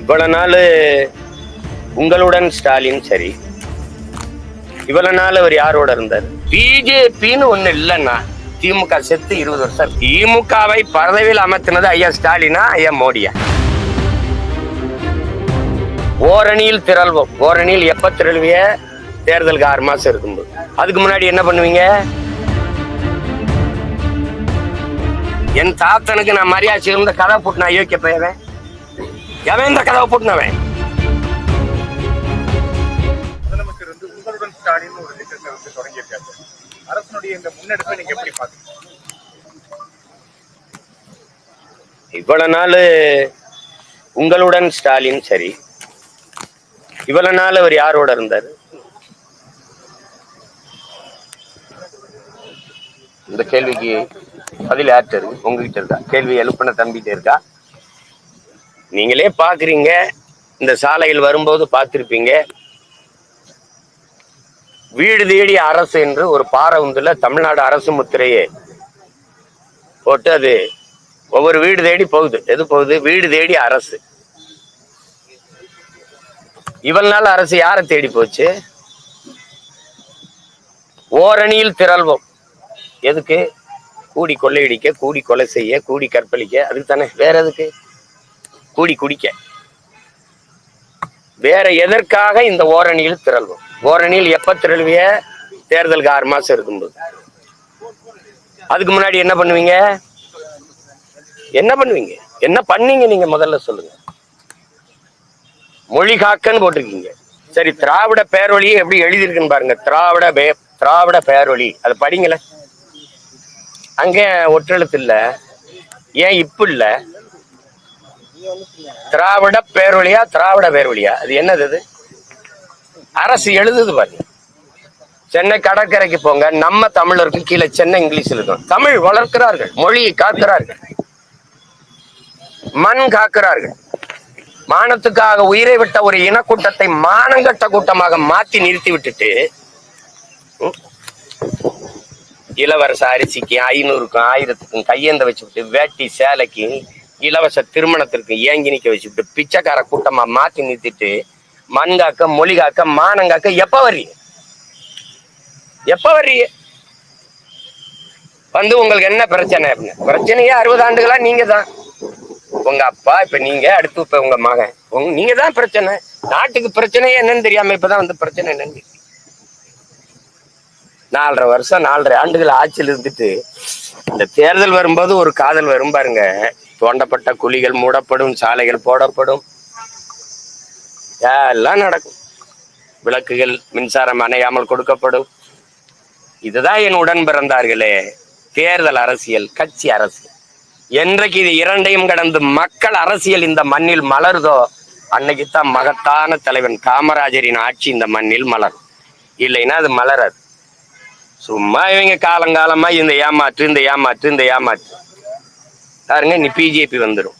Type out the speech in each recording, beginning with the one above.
இவ்வளவு நாள் உங்களுடன் ஸ்டாலின் சரி. இவ்வளவு நாள் அவர் யாரோட இருந்தார்? பிஜேபின்னு ஒண்ணு இல்லைன்னா திமுக செத்து இருபது வருஷம். திமுகவை பதவியில் அமர்த்தினது ஐயா ஸ்டாலினா ஐயா மோடியா? ஓரணியில் திரள்வோம். ஓரணியில் எப்ப திரள்விய? தேர்தலுக்கு ஆறு மாசம் இருக்கும்போது. அதுக்கு முன்னாடி என்ன பண்ணுவீங்க? என் தாத்தனுக்கு நான் மரியாதை இருந்த கதை போட்டு நான் யோக்கிய போயவேன் எவன் இந்த கதவை போட்டுனவன். முதலமைச்சர் வந்து உங்களுடன் ஸ்டாலின் ஒரு திட்டத்தை வந்து தொடங்கியிருக்காரு. அரசனுடைய இந்த முன்னெடுப்பை நீங்க எப்படி பாக்குறீங்க இவ்வளவு நாள் உங்களுடன் ஸ்டாலின் சரி. இவ்வளவு நாள் அவர் யாரோட இருந்தார்? இந்த கேள்விக்கு பதில் யார்கிட்ட இருக்கு? உங்ககிட்ட இருக்கா? கேள்வி எழுப்பின தம்பிகிட்ட இருக்கா? நீங்களே பாக்குறீங்க. இந்த சாலையில் வரும்போது பார்த்திருப்பீங்க. வீடு தேடி அரசு என்று ஒரு பாறை உந்துல தமிழ்நாடு அரசு முத்திரையே போட்டு அது ஒவ்வொரு வீடு தேடி போகுது. எது போகுது? வீடு தேடி அரசு. இவள் நாள் அரசு யாரை தேடி போச்சு? ஓரணியில் திரள்வோம். எதுக்கு? கூடி கொள்ளையடிக்க கூடி கொலை செய்ய கூடி கற்பழிக்க அதுக்கு தானே வேற எதுக்கு? கூடி குடிக்க. வேற எதற்காக இந்த ஓரணியில் திரள்வோம்? ஓரணியில் எப்ப திரள்விய? தேர்தலுக்கு ஆறு மாசம் இருக்கும்போது. அதுக்கு முன்னாடி என்ன பண்ணுவீங்க? என்ன பண்ணுவீங்க? என்ன பண்ணீங்க நீங்க முதல்ல சொல்லுங்க. மொழி காக்கன்னு போட்டிருக்கீங்க. சரி திராவிட பேரொழியை எப்படி எழுதியிருக்குன்னு பாருங்க. திராவிட பே திராவிட பேரொழி. அதை படிங்களே அங்கே ஒற்றெழுத்து இல்ல. ஏன் இப்போ இல்லை? திராவிட பேரொழியா திராவிட பேரொழியா அது என்னது இது? அரசு எழுதுது பாருங்க. சென்னை கடற்கரைக்கு போங்க நம்ம தமிழருக்கு கீழே சென்னை இங்கிலீஷ் இருக்கும். தமிழ் வளர்க்கிறார்கள் மொழியை காக்கிறார்கள். மண் காக்கிறார்கள். மானத்துக்காக உயிரை விட்ட ஒரு இனக்கூட்டத்தை மானங்கட்ட கூட்டமாக மாத்தி நிறுத்தி விட்டுட்டு இளவரசு அரிசிக்கு ஐநூறுக்கும் ஆயிரத்துக்கும் கையேந்த வச்சுவிட்டு வேட்டி சேலைக்கு இலவச திருமணத்திற்கு ஏங்கி நிக்க வச்சுட்டு பிச்சைக்கார கூட்டமா மாத்தி நிறுத்திட்டு மண் காக்க மொழி காக்க மானம் காக்க எப்ப வர்றீ? எப்ப வர்றீ? வந்து உங்களுக்கு என்ன பிரச்சனை அப்படின்னு? பிரச்சனையே அறுபது ஆண்டுகளா நீங்க தான் உங்க அப்பா இப்ப நீங்க அடுத்து இப்ப உங்க மகன். உங்க நீங்க தான் பிரச்சனை. நாட்டுக்கு பிரச்சனையே என்னன்னு தெரியாம இப்பதான் வந்து பிரச்சனை என்னன்னு நாலரை வருஷம் நாலரை ஆண்டுகள் ஆட்சியில் இருந்துட்டு இந்த தேர்தல் வரும்போது ஒரு காதல் வரும் பாருங்க. தோண்டப்பட்ட குழிகள் மூடப்படும் சாலைகள் போடப்படும். எல்லாம் நடக்கும். விளக்குகள் மின்சாரம் அணையாமல் கொடுக்கப்படும். இதுதான் என் உடன் பிறந்தார்களே தேர்தல் அரசியல் கட்சி அரசியல். என்றைக்கு இது இரண்டையும் கடந்து மக்கள் அரசியல் இந்த மண்ணில் மலருதோ அன்னைக்கு தான் மகத்தான தலைவன் காமராஜரின் ஆட்சி இந்த மண்ணில் மலரும். இல்லைன்னா அது மலராது. சும்மா இவங்க காலங்காலமா இந்த ஏமாற்று இந்த ஏமாற்று இந்த ஏமாற்று. பாருங்க நீ பிஜேபி வந்துடும்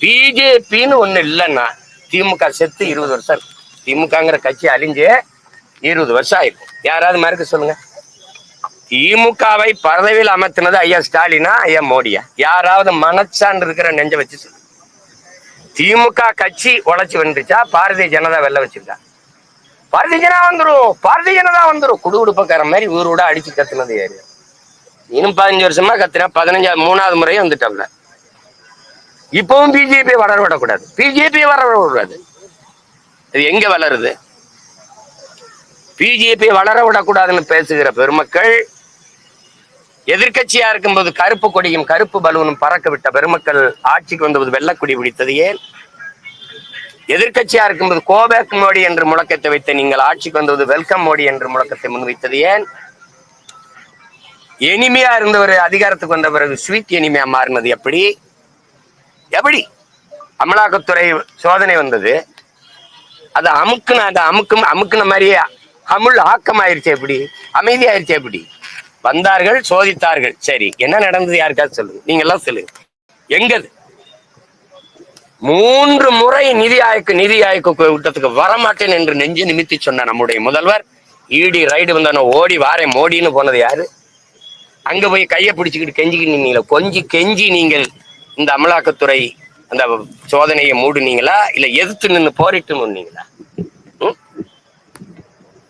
பிஜேபின்னு ஒண்ணு இல்லைன்னா திமுக செத்து இருபது வருஷம் திமுகங்கிற கட்சி அழிஞ்சு இருபது வருஷம் ஆயிருக்கும் யாராவது மறுக்க சொல்லுங்க. திமுகவை பதவியில் அமர்த்தினது ஐயா ஸ்டாலினா ஐயா மோடியா? யாராவது மனச்சான்று இருக்கிற நெஞ்ச வச்சு சொல்லு. திமுக கட்சி உழைச்சி வந்துருச்சா? பாரதிய ஜனதா வெள்ள வச்சிருக்கா? பாரதிய ஜனதா வந்துடும் பாரதிய ஜனதா வந்துடும் குடு குடுப்பக்கார மாதிரி ஊர் அடிச்சு கத்துனது ஏரியா இன்னும் பதினஞ்சு வருஷமா கத்துனா பதினஞ்சாவது மூணாவது முறையும் வந்துட்டோம்ல இப்பவும் பிஜேபி வளர விடக்கூடாது. பிஜேபி வளர விடக்கூடாது. இது எங்க வளருது? பிஜேபி வளர விடக்கூடாதுன்னு பேசுகிற பெருமக்கள் எதிர்கட்சியா இருக்கும்போது கருப்பு கொடியும் கருப்பு பலூனும் பறக்க விட்ட பெருமக்கள் ஆட்சிக்கு வந்தபோது வெள்ளக்கொடி பிடித்தது ஏன்? எதிர்க்கட்சியா இருக்கும்போது கோபேக் மோடி என்று முழக்கத்தை வைத்த நீங்கள் ஆட்சிக்கு வந்தபோது வெல்கம் மோடி என்று முழக்கத்தை முன்வைத்தது ஏன்? இனிமையா இருந்தவர் அதிகாரத்துக்கு வந்த பிறகு ஸ்வீட் எனிமையா மாறினது எப்படி? எப்படி? அமலாக்கத்துறை சோதனை வந்தது. அது அமுக்குன அந்த அமுக்கும் அமுக்குன மாதிரியே அமுல் ஆக்கம் ஆயிருச்சு எப்படி? அமைதி ஆயிருச்சு எப்படி? வந்தார்கள் சோதித்தார்கள். சரி என்ன நடந்தது யாருக்காவது சொல்லுங்க. நீங்க எல்லாம் சொல்லுங்க. எங்கது? மூன்று முறை நிதி ஆய்க்கு நிதி ஆய்க்கு கூட்டத்துக்கு வரமாட்டேன் என்று நெஞ்சு நிமித்தி சொன்ன நம்முடைய முதல்வர் இடி ரைடு வந்தானோ ஓடி வாரேன். மோடின்னு போனது யாரு? அங்க போய் கையை பிடிச்சிக்கிட்டு கெஞ்சிக்கிட்டு நீங்கள கொஞ்சி கெஞ்சி நீங்கள் இந்த அமலாக்கத்துறை அந்த சோதனையை மூடுனீங்களா? இல்ல எதிர்த்து நின்னு போரிட்டு நின்னீங்களா?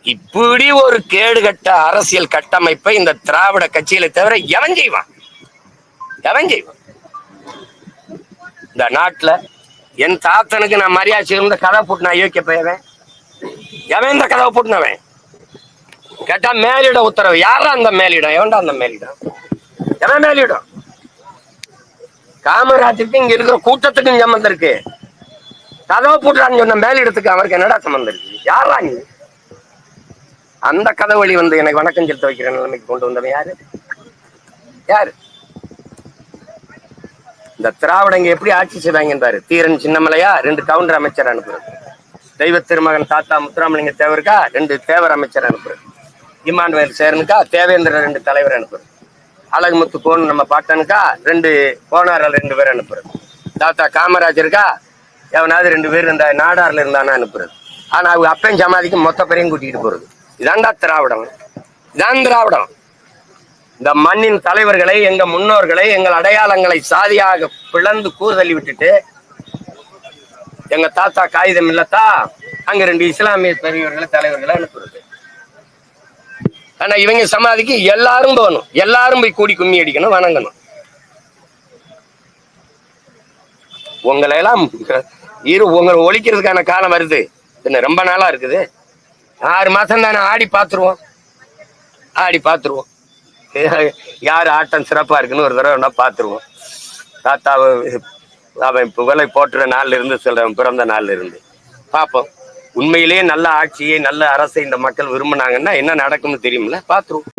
இப்படி ஒரு கேடுகட்ட அரசியல் கட்டமைப்பை இந்த திராவிட கட்சியில தவிர எவன் செய்வான்? எவன் செய்வான்? இந்த நாட்டுல என் தாத்தனுக்கு நான் மரியாதை இருந்த கதை போட்டு நான் யோக்கிய போயவன் எவன் இந்த கதவை போட்டுனவன்? கேட்டா மேலிட உத்தரவு. யாரா அந்த மேலிடம்? எவன்டா அந்த மேலிடம்? எவன் மேலிடம்? காமராஜருக்கு இங்க இருக்கிற கூட்டத்துக்கும் சம்மந்தம் இருக்கு. கதவை போட்டுறான்னு சொன்ன மேலிடத்துக்கு அவருக்கு என்னடா சம்மந்தம் இருக்கு? யாரா நீ? அந்த கதை வழி வந்து எனக்கு வணக்கம் செலுத்த வைக்கிற நிலைமைக்கு கொண்டு வந்தவன் யாரு? யாரு? இந்த திராவிடங்க எப்படி ஆட்சி செய்வாங்க பாரு. தீரன் சின்னமலையா ரெண்டு கவுண்டர் அமைச்சர் அனுப்புறது. தெய்வ திருமகன் தாத்தா முத்துராமலிங்க தேவருக்கா ரெண்டு தேவர் அமைச்சர் அனுப்புறது. இமானுவேல் சேரனுக்கா தேவேந்திர ரெண்டு தலைவர் அனுப்புறது. அழகுமுத்து போன் நம்ம பாட்டனுக்கா ரெண்டு போனாரில் ரெண்டு பேர் அனுப்புறது. தாத்தா காமராஜருக்கா எவனாவது ரெண்டு பேர் இருந்தா நாடார்ல இருந்தானா அனுப்புறது. ஆனா அவங்க அப்பையும் சமாதிக்கு மொத்த பேரையும் கூட்டிட்டு போறது. இதாண்டா திராவிடம். இதான் திராவிடம். இந்த மண்ணின் தலைவர்களை எங்க முன்னோர்களை எங்கள் அடையாளங்களை சாதியாக பிளந்து கூறுதள்ளி விட்டுட்டு எங்க தாத்தா காகிதம் இல்லத்தா அங்க ரெண்டு இஸ்லாமிய பெரியவர்களை தலைவர்களை அனுப்புறது. ஆனா இவங்க சமாதிக்கு எல்லாரும் போகணும். எல்லாரும் போய் கூடி கும்மி அடிக்கணும் வணங்கணும். உங்களை எல்லாம் இரு உங்களை ஒழிக்கிறதுக்கான காலம் வருது. என்ன ரொம்ப நாளா இருக்குது. ஆறு மாசம் தானே ஆடி பார்த்துருவோம். ஆடி பார்த்துருவோம். யார் ஆட்டம் சிறப்பா இருக்குன்னு ஒரு தடவை வேணா பார்த்துருவோம். தாத்தாவை அவன் புகழை போட்டுற நாள்ல இருந்து சொல்றவன் பிறந்த நாள்ல இருந்து. பார்ப்போம். உண்மையிலேயே நல்ல ஆட்சியை நல்ல அரசை இந்த மக்கள் விரும்பினாங்கன்னா என்ன நடக்கும்னு தெரியும்ல? பார்த்துருவோம்